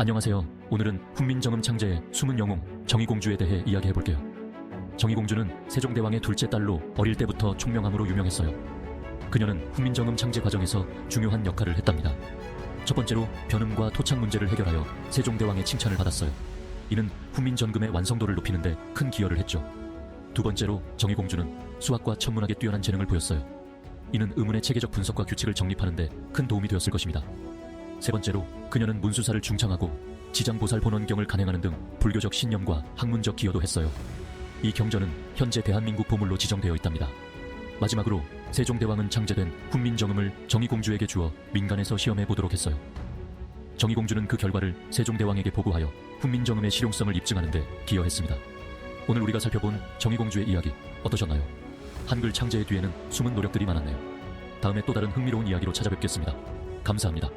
안녕하세요. 오늘은 훈민정음 창제의 숨은 영웅 정의공주에 대해 이야기해 볼게요. 정의공주는 세종대왕의 둘째 딸로 어릴 때부터 총명함으로 유명했어요. 그녀는 훈민정음 창제 과정에서 중요한 역할을 했답니다. 첫 번째로 변음과 토착 문제를 해결하여 세종대왕의 칭찬을 받았어요. 이는 훈민전금의 완성도를 높이는데 큰 기여를 했죠. 두 번째로 정의공주는 수학과 천문학에 뛰어난 재능을 보였어요. 이는 의문의 체계적 분석과 규칙을 정립하는데 큰 도움이 되었을 것입니다. 세 번째로 그녀는 문수사를 중창하고 지장보살 본원경을 간행하는 등 불교적 신념과 학문적 기여도 했어요. 이 경전은 현재 대한민국 보물로 지정되어 있답니다. 마지막으로 세종대왕은 창제된 훈민정음을 정의공주에게 주어 민간에서 시험해 보도록 했어요. 정의공주는 그 결과를 세종대왕에게 보고하여 훈민정음의 실용성을 입증하는 데 기여했습니다. 오늘 우리가 살펴본 정의공주의 이야기 어떠셨나요? 한글 창제의 뒤에는 숨은 노력들이 많았네요. 다음에 또 다른 흥미로운 이야기로 찾아뵙겠습니다. 감사합니다.